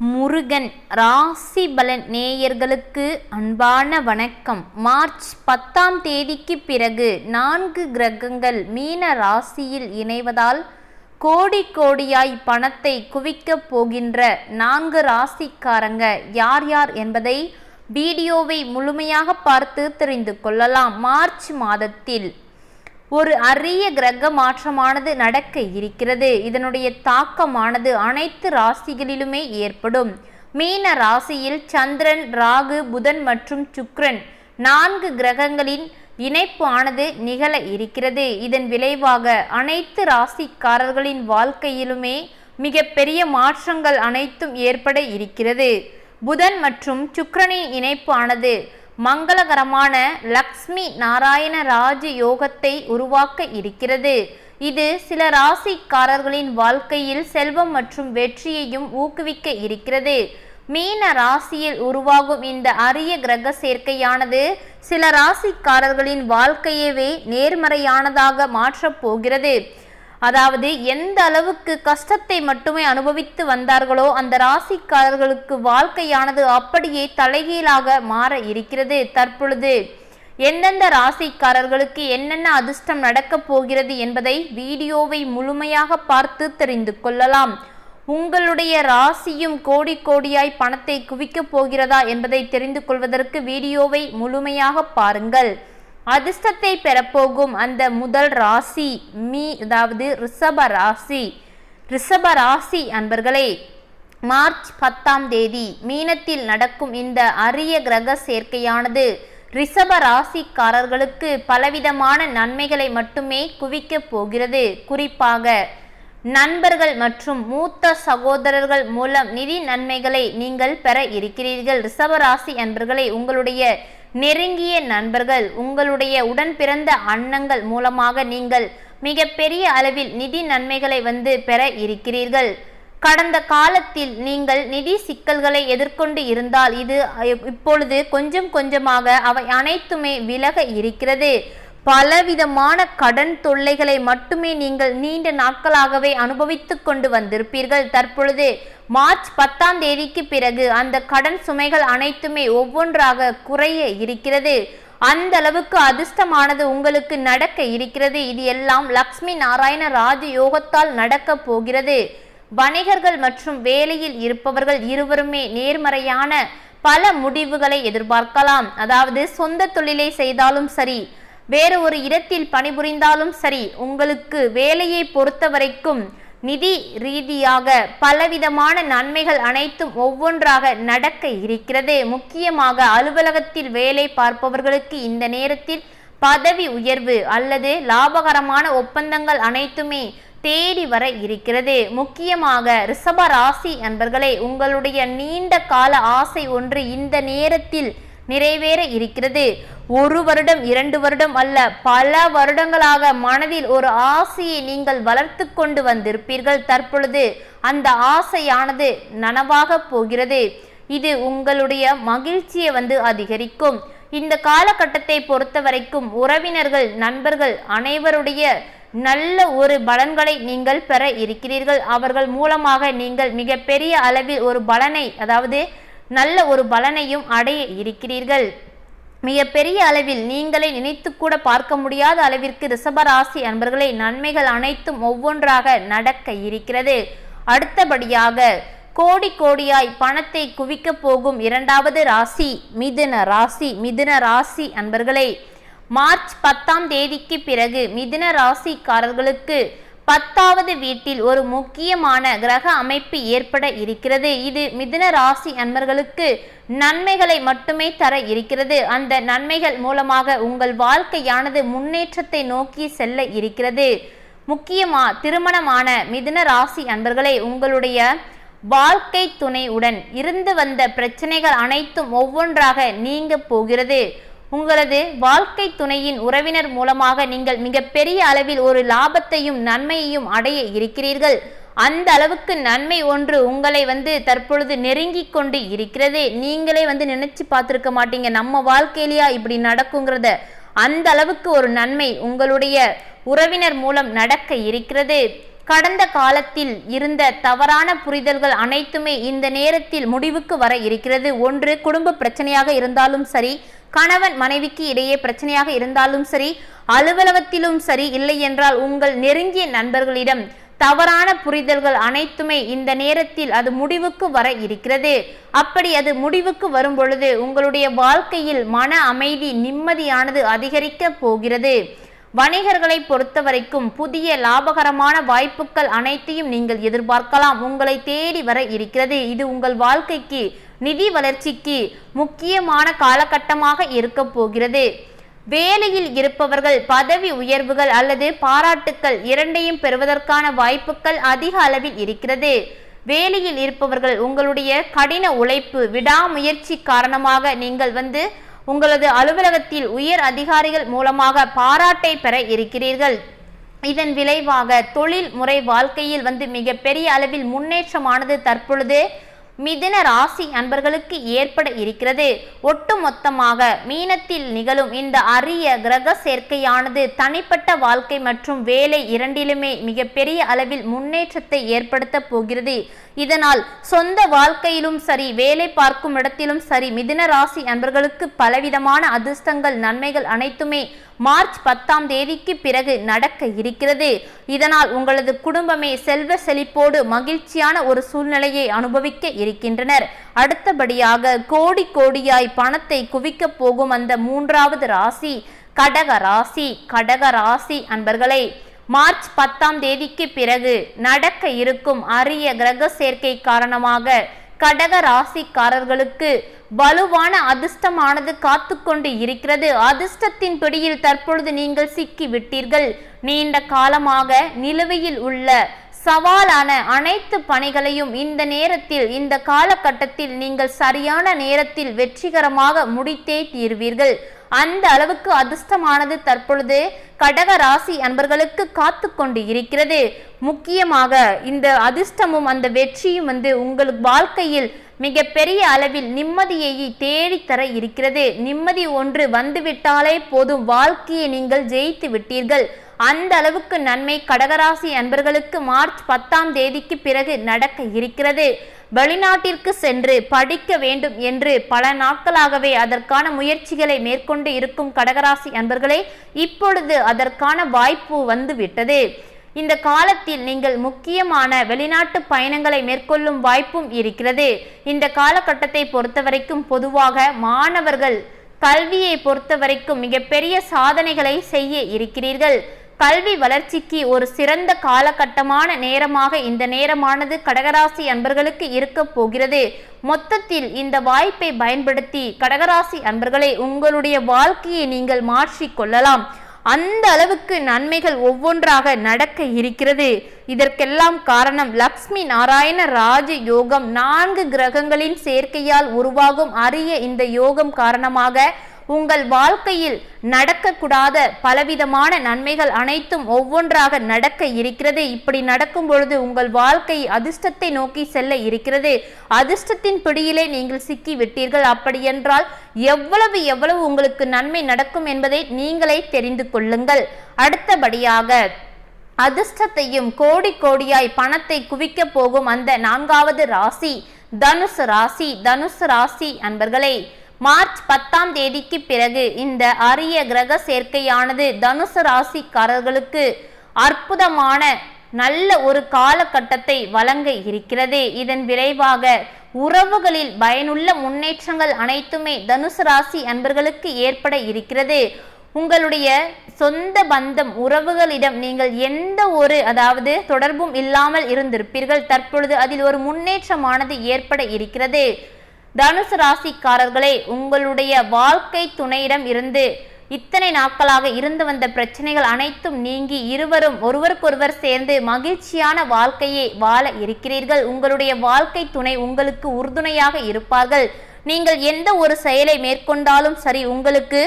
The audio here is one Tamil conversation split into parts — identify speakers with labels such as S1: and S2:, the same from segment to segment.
S1: முருகன் ராசி பலன் நேயர்களுக்கு அன்பான வணக்கம். மார்ச் பத்தாம் தேதிக்கு பிறகு நான்கு கிரகங்கள் மீன ராசியில் இணைவதால் கோடி கோடியாய் பணத்தை குவிக்கப் போகின்ற நான்கு ராசிக்காரங்க யார் யார் என்பதை வீடியோவை முழுமையாக பார்த்து தெரிந்து கொள்ளலாம். மார்ச் மாதத்தில் ஒரு அரிய கிரக மாற்றமானது நடக்க இருக்கிறது. இதனுடைய தாக்கமானது அனைத்து ராசிகளிலுமே ஏற்படும். மீன ராசியில் சந்திரன் ராகு புதன் மற்றும் சுக்ரன் நான்கு கிரகங்களின் இணைப்பு ஆனது நிகழ இருக்கிறது. இதன் விளைவாக அனைத்து ராசிக்காரர்களின் வாழ்க்கையிலுமே மிக பெரிய மாற்றங்கள் அனைத்தும் ஏற்பட இருக்கிறது. புதன் மற்றும் சுக்ரனின் இணைப்பு ஆனது மங்களகரமான லக்ஷ்மி நாராயண ராஜ யோகத்தை உருவாக்க இருக்கிறது. இது சில ராசிக்காரர்களின் வாழ்க்கையில் செல்வம் மற்றும் வெற்றியையும் ஊக்குவிக்க இருக்கிறது. மீன ராசியில் உருவாகும் இந்த அரிய கிரக சேர்க்கையானது சில ராசிக்காரர்களின் வாழ்க்கையவே நேர்மறையானதாக மாற்றப் போகிறது. அதாவது எந்த அளவுக்கு கஷ்டத்தை மட்டுமே அனுபவித்து வந்தார்களோ அந்த ராசிக்காரர்களுக்கு வாழ்க்கையானது அப்படியே தலைகீழாக மாற இருக்கிறது. தற்பொழுது எந்தெந்த ராசிக்காரர்களுக்கு என்னென்ன அதிர்ஷ்டம் நடக்கப் போகிறது என்பதை வீடியோவை முழுமையாக பார்த்து தெரிந்து கொள்ளலாம். உங்களுடைய ராசியும் கோடி கோடியாய் பணத்தை குவிக்கப் போகிறதா என்பதை தெரிந்து கொள்வதற்கு வீடியோவை முழுமையாக பாருங்கள். அதிர்ஷ்டத்தை பெறப்போகும் அந்த முதல் ராசி மீ அதாவது ரிஷப ராசி. ரிஷப ராசி அன்பர்களே மார்ச் பத்தாம் தேதி மீனத்தில் நடக்கும் இந்த அரிய கிரக சேர்க்கையானது ரிஷப ராசிக்காரர்களுக்கு பலவிதமான நன்மைகளை மட்டுமே குவிக்கப் போகிறது. குறிப்பாக நண்பர்கள் மற்றும் மூத்த சகோதரர்கள் மூலம் நிதி நன்மைகளை நீங்கள் பெற இருக்கிறீர்கள். ரிஷபராசி அன்பர்களே உங்களுடைய நெருங்கிய நண்பர்கள் உங்களுடைய உடன் பிறந்த அன்னங்கள் மூலமாக நீங்கள் மிக பெரிய அளவில் நிதி நன்மைகளை வந்து பெற இருக்கிறீர்கள். கடந்த காலத்தில் நீங்கள் நிதி சிக்கல்களை எதிர்கொண்டு இருந்தால் இது இப்பொழுது கொஞ்சம் கொஞ்சமாக அவை அனைத்துமே விலக இருக்கிறது. பலவிதமான கடன் தொல்லைகளை மட்டுமே நீங்கள் நீண்ட நாட்களாகவே அனுபவித்து கொண்டு வந்திருப்பீர்கள். தற்பொழுது மார்ச் பத்தாம் தேதிக்கு பிறகு அந்த கடன் சுமைகள் அனைத்துமே ஒவ்வொன்றாக குறைய இருக்கிறது. அந்த அளவுக்கு அதிர்ஷ்டமானது உங்களுக்கு நடக்க இருக்கிறது. இது எல்லாம் லக்ஷ்மி நாராயண ராஜ யோகத்தால் நடக்க போகிறது. வணிகர்கள் மற்றும் வேலையில் இருப்பவர்கள் இருவருமே நேர்மறையான பல முடிவுகளை எதிர்பார்க்கலாம். அதாவது சொந்த தொழிலை செய்தாலும் சரி வேறு ஒரு இடத்தில் பணிபுரிந்தாலும் சரி உங்களுக்கு வேலையை பொறுத்த வரைக்கும் நிதி ரீதியாக பலவிதமான நன்மைகள் அனைத்தும் ஒவ்வொன்றாக நடக்க இருக்கிறது. முக்கியமாக அலுவலகத்தில் வேலை பார்ப்பவர்களுக்கு இந்த நேரத்தில் பதவி உயர்வு அல்லது லாபகரமான ஒப்பந்தங்கள் அனைத்துமே தேடி வர இருக்கிறது. முக்கியமாக ரிஷப ராசி அன்பர்களே உங்களுடைய நீண்ட கால ஆசை ஒன்று இந்த நேரத்தில் நிறைவேற இருக்கிறது. ஒரு வருடம் இரண்டு வருடம் அல்ல பல வருடங்களாக மனதில் ஒரு ஆசையை நீங்கள் வளர்த்து கொண்டு வந்திருப்பீர்கள். தற்பொழுது அந்த ஆசையானது நனவாக போகிறது. இது உங்களுடைய மகிழ்ச்சியை வந்து அதிகரிக்கும். இந்த காலகட்டத்தை பொறுத்த வரைக்கும் உறவினர்கள் நண்பர்கள் அனைவருடைய நல்ல ஒரு பலன்களை நீங்கள் பெற இருக்கிறீர்கள். அவர்கள் மூலமாக நீங்கள் மிகப்பெரிய அளவில் ஒரு பலனை அதாவது நல்ல ஒரு பலனையும் அடைய இருக்கிறீர்கள். மிக பெரிய அளவில் நீங்களே நினைத்து கூட பார்க்க முடியாத அளவிற்கு ரிஷபராசி அன்பர்களை நன்மைகள் அனைத்தும் ஒவ்வொன்றாக நடக்க இருக்கிறது. அடுத்தபடியாக கோடி கோடியாய் பணத்தை குவிக்க போகும் இரண்டாவது ராசி மிதுன ராசி மிதுன ராசி அன்பர்களே. மார்ச் பத்தாம் தேதிக்கு பிறகு மிதுன ராசிக்காரர்களுக்கு பத்தாவது வீட்டில் ஒரு முக்கியமான கிரக அமைப்பு ஏற்பட இருக்கிறது. இது மிதுன ராசி அன்பர்களுக்கு நன்மைகளை மட்டுமே தர இருக்கிறது. அந்த நன்மைகள் மூலமாக உங்கள் வாழ்க்கையானது முன்னேற்றத்தை நோக்கி செல்ல இருக்கிறது. முக்கியமா திருமணமான மிதுன ராசி அன்பர்களே உங்களுடைய வாழ்க்கை துணையுடன் இருந்து வந்த பிரச்சனைகள் அனைத்தும் ஒவ்வொன்றாக நீங்க போகிறது. உங்களது வாழ்க்கை துணையின் உறவினர் மூலமாக நீங்கள் மிகப்பெரிய அளவில் ஒரு லாபத்தையும் நன்மையையும் அடைய இருக்கிறீர்கள். அந்த அளவுக்கு நன்மை ஒன்று உங்களை வந்து தற்பொழுது நெருங்கி கொண்டு இருக்கிறது. நீங்களே வந்து நினைச்சு பார்த்துருக்க மாட்டீங்க. நம்ம வாழ்க்கையிலேயா இப்படி நடக்குங்கிறத. அந்த அளவுக்கு ஒரு நன்மை உங்களுடைய உறவினர் மூலம் நடக்க இருக்கிறது. கடந்த காலத்தில் இருந்த தவறான புரிதல்கள் அனைத்துமே இந்த நேரத்தில் முடிவுக்கு வர இருக்கிறது. ஒன்று குடும்ப பிரச்சனையாக இருந்தாலும் சரி கணவன் மனைவிக்கு இடையே பிரச்சனையாக இருந்தாலும் சரி அலுவலகத்திலும் சரி இல்லை என்றால் உங்கள் நெருங்கிய நண்பர்களிடம் தவறான புரிதல்கள் அனைத்துமே இந்த நேரத்தில் அது முடிவுக்கு வர இருக்கிறது. அப்படி அது முடிவுக்கு வரும் பொழுது உங்களுடைய வாழ்க்கையில் மன அமைதி நிம்மதியானது அதிகரிக்க போகிறது. வணிகர்களை பொறுத்த வரைக்கும் புதிய லாபகரமான வாய்ப்புகள் அனைத்தையும் நீங்கள் எதிர்பார்க்கலாம். உங்களை தேடி வர இருக்கிறது. இது உங்கள் வாழ்க்கைக்கு நிதி வளர்ச்சிக்கு முக்கியமான காலகட்டமாக இருக்க போகிறது. வேலையில் இருப்பவர்கள் பதவி உயர்வுகள் அல்லது பாராட்டுக்கள் இரண்டையும் பெறுவதற்கான வாய்ப்புகள் அதிக அளவில் இருக்கிறது. வேலையில் இருப்பவர்கள் உங்களுடைய கடின உழைப்பு விடாமுயற்சி காரணமாக நீங்கள் வந்து உங்களது அலுவலகத்தில் உயர் அதிகாரிகள் மூலமாக பாராட்டை பெற இருக்கிறீர்கள். இதன் விளைவாக தொழில் முறை வாழ்க்கையில் வந்து மிகப்பெரிய அளவில் முன்னேற்றமானது தற்பொழுது மிதுன ராசி அன்பர்களுக்கு ஏற்பட இருக்கிறது. ஒட்டுமொத்தமாக மீனத்தில் நிகழும் இந்த அரிய கிரக சேர்க்கையானது தனிப்பட்ட வாழ்க்கை மற்றும் வேலை இரண்டிலுமே மிகப்பெரிய அளவில் முன்னேற்றத்தை ஏற்படுத்த போகிறது. இதனால் சொந்த வாழ்க்கையிலும் சரி வேலை பார்க்கும் இடத்திலும் சரி மிதுன ராசி அன்பர்களுக்கு பலவிதமான அதிர்ஷ்டங்கள் நன்மைகள் அனைத்துமே மார்ச் பத்தாம் தேதிக்கு பிறகு நடக்க இருக்கிறது. இதனால் உங்களது குடும்பமே செல்வ செழிப்போடு மகிழ்ச்சியான ஒரு சூழ்நிலையை அனுபவிக்க இருக்கின்றனர். அடுத்தபடியாக கோடி கோடியாய் பணத்தை குவிக்கப் போகும் அந்த மூன்றாவது ராசி கடக ராசி கடக ராசி அன்பர்களே மார்ச் பத்தாம் தேதிக்கு பிறகு நடக்க இருக்கும் அரிய கிரக சேர்க்கை காரணமாக கடக ராசிக்காரர்களுக்கு வலுவான அதிர்ஷ்டமானது காத்து கொண்டு இருக்கிறது. அதிர்ஷ்டத்தின் பிடியில் தற்பொழுது நீங்கள் சிக்கி விட்டீர்கள் நீண்ட காலமாக நிலுவையில் உள்ள சவாலான அனைத்து பணிகளையும் இந்த நேரத்தில் இந்த காலகட்டத்தில் நீங்கள் சரியான நேரத்தில் வெற்றிகரமாக முடித்தே தீர்வீர்கள். அந்த அளவுக்கு அதிர்ஷ்டமானது தற்பொழுது கடக ராசி அன்பர்களுக்கு காத்து கொண்டு இருக்கிறது. முக்கியமாக இந்த அதிர்ஷ்டமும் அந்த வெற்றியும் வந்து உங்கள் வாழ்க்கையில் மிக பெரிய அளவில் நிம்மதியை தேடித்தர இருக்கிறது. நிம்மதி ஒன்று வந்துவிட்டாலே போதும். வாழ்க்கையை நீங்கள் ஜெயித்து விட்டீர்கள். அந்த அளவுக்கு நன்மை கடகராசி அன்பர்களுக்கு மார்ச் பத்தாம் தேதிக்கு பிறகு நடக்க இருக்கிறது. வெளிநாட்டிற்கு சென்று படிக்க வேண்டும் என்று பல நாட்களாகவே அதற்கான முயற்சிகளை மேற்கொண்டு இருக்கும் கடகராசி அன்பர்களே இப்பொழுது அதற்கான வாய்ப்பு வந்துவிட்டது. இந்த காலத்தில் நீங்கள் முக்கியமான வெளிநாட்டு பயணங்களை மேற்கொள்ளும் வாய்ப்பும் இருக்கிறது. இந்த காலகட்டத்தை பொறுத்தவரைக்கும் பொதுவாக மாணவர்கள் கல்வியை பொறுத்தவரைக்கும் மிகப்பெரிய சாதனைகளை செய்ய இருக்கிறீர்கள். கல்வி வளர்ச்சிக்கு ஒரு சிறந்த காலகட்டமான நேரமாக இந்த நேரமானது கடகராசி அன்பர்களுக்கு இருக்க போகிறது. மொத்தத்தில் இந்த வாய்ப்பை பயன்படுத்தி கடகராசி அன்பர்களை உங்களுடைய வாழ்க்கையை நீங்கள் மாற்றிக்கொள்ளலாம் கொள்ளலாம். அந்த அளவுக்கு நன்மைகள் ஒவ்வொன்றாக நடக்க இருக்கிறது. இதற்கெல்லாம் காரணம் லக்ஷ்மி நாராயண ராஜ யோகம். நான்கு கிரகங்களின் சேர்க்கையால் உருவாகும் அரிய இந்த யோகம் காரணமாக உங்கள் வாழ்க்கையில் நடக்கக்கூடாத பலவிதமான நன்மைகள் அனைத்தும் ஒவ்வொன்றாக நடக்க இருக்கிறது. இப்படி நடக்கும் பொழுது உங்கள் வாழ்க்கை அதிர்ஷ்டத்தை நோக்கி செல்ல இருக்கிறது. அதிர்ஷ்டத்தின் பிடியிலே நீங்கள் சிக்கி விட்டீர்கள் அப்படியென்றால் எவ்வளவு எவ்வளவு உங்களுக்கு நன்மை நடக்கும் என்பதை நீங்களே தெரிந்து கொள்ளுங்கள். அடுத்தபடியாக அதிர்ஷ்டத்தையும் கோடி கோடியாய் பணத்தை குவிக்கப் போகும் அந்த நான்காவது ராசி தனுசு ராசி தனுசு ராசி அன்பர்களே. மார்ச் பத்தாம் தேதிக்கு பிறகு இந்த அரிய கிரக சேர்க்கையானது தனுசு ராசிக்காரர்களுக்கு அற்புதமான நல்ல ஒரு காலகட்டத்தை வழங்க இருக்கிறது. இதன் விளைவாக உறவுகளில் பயனுள்ள முன்னேற்றங்கள் அனைத்துமே தனுசு ராசி அன்பர்களுக்கு ஏற்பட இருக்கிறது. உங்களுடைய சொந்த பந்தம் உறவுகளிடம் நீங்கள் எந்த ஒரு அதாவது தொடர்பும் இல்லாமல் இருந்திருப்பீர்கள். தற்பொழுது அதில் ஒரு முன்னேற்றமானது ஏற்பட இருக்கிறது. தனுசு ராசிக்காரர்களே உங்களுடைய வாழ்க்கை துணையிடம் இருந்து இத்தனை நாட்களாக இருந்து வந்த பிரச்சனைகள் அனைத்தும் நீங்கி இருவரும் ஒருவருக்கொருவர் சேர்ந்து மகிழ்ச்சியான வாழ்க்கையை வாழ இருக்கிறீர்கள். உங்களுடைய வாழ்க்கை துணை உங்களுக்கு உறுதுணையாக இருப்பார்கள். நீங்கள் எந்த ஒரு செயலை மேற்கொண்டாலும் சரி உங்களுக்கு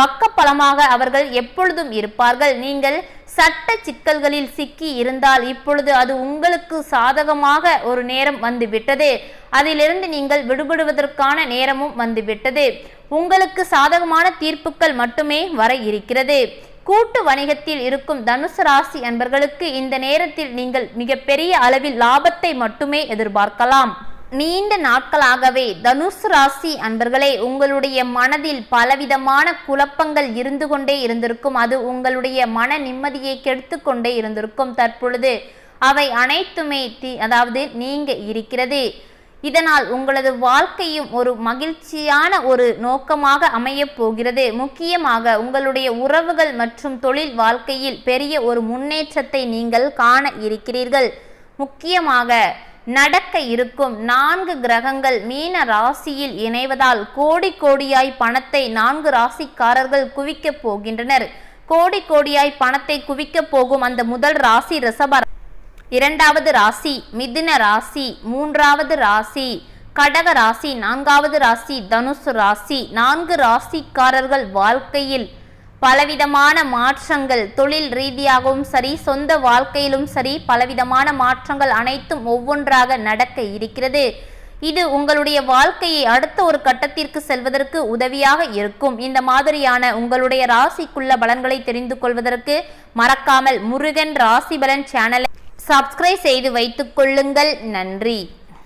S1: பக்க பலமாக அவர்கள் எப்பொழுதும் இருப்பார்கள். நீங்கள் சட்ட சிக்கல்களில் சிக்கி இருந்தால் இப்பொழுது அது உங்களுக்கு சாதகமாக ஒரு நேரம் வந்துவிட்டது. அதிலிருந்து நீங்கள் விடுபடுவதற்கான நேரமும் வந்துவிட்டது. உங்களுக்கு சாதகமான தீர்ப்புகள் மட்டுமே வர இருக்கிறது. கூட்டு வணிகத்தில் இருக்கும் தனுசு ராசி அன்பர்களுக்கு இந்த நேரத்தில் நீங்கள் மிகப்பெரிய அளவில் லாபத்தை மட்டுமே எதிர்பார்க்கலாம். நீண்ட நாட்களாகவே தனுஷ் ராசி அன்பர்களே உங்களுடைய மனதில் பலவிதமான குழப்பங்கள் இருந்து கொண்டே இருந்திருக்கும். அது உங்களுடைய மன நிம்மதியை கெடுத்து கொண்டே இருந்திருக்கும். தற்பொழுது அவை அனைத்துமே தி அதாவது நீங்க இருக்கிறது. இதனால் உங்களது வாழ்க்கையும் ஒரு மகிழ்ச்சியான ஒரு நோக்கமாக அமையப் போகிறது. முக்கியமாக உங்களுடைய உறவுகள் மற்றும் தொழில் வாழ்க்கையில் பெரிய ஒரு முன்னேற்றத்தை நீங்கள் காண இருக்கிறீர்கள். முக்கியமாக நடக்க இருக்கும் நான்கு கிரகங்கள் மீன ராசியில் இணைவதால் கோடி கோடியாய் பணத்தை நான்கு ராசிக்காரர்கள் குவிக்கப் போகின்றனர். கோடி கோடியாய் பணத்தை குவிக்கப் போகும் அந்த முதல் ராசி ரிஷப இரண்டாவது ராசி மிதுன ராசி மூன்றாவது ராசி கடக ராசி நான்காவது ராசி தனுசு ராசி நான்கு ராசிக்காரர்கள் வாழ்க்கையில் பலவிதமான மாற்றங்கள் தொழில் ரீதியாகவும் சரி சொந்த வாழ்க்கையிலும் சரி பலவிதமான மாற்றங்கள் அனைத்தும் ஒவ்வொன்றாக நடக்க இருக்கிறது. இது உங்களுடைய வாழ்க்கையை அடுத்த ஒரு கட்டத்திற்கு செல்வதற்கு உதவியாக இருக்கும். இந்த மாதிரியான உங்களுடைய ராசிக்குள்ள பலன்களை தெரிந்து கொள்வதற்கு மறக்காமல் முருகன் ராசி பலன் சேனலை சப்ஸ்கிரைப் செய்து வைத்துக் கொள்ளுங்கள். நன்றி.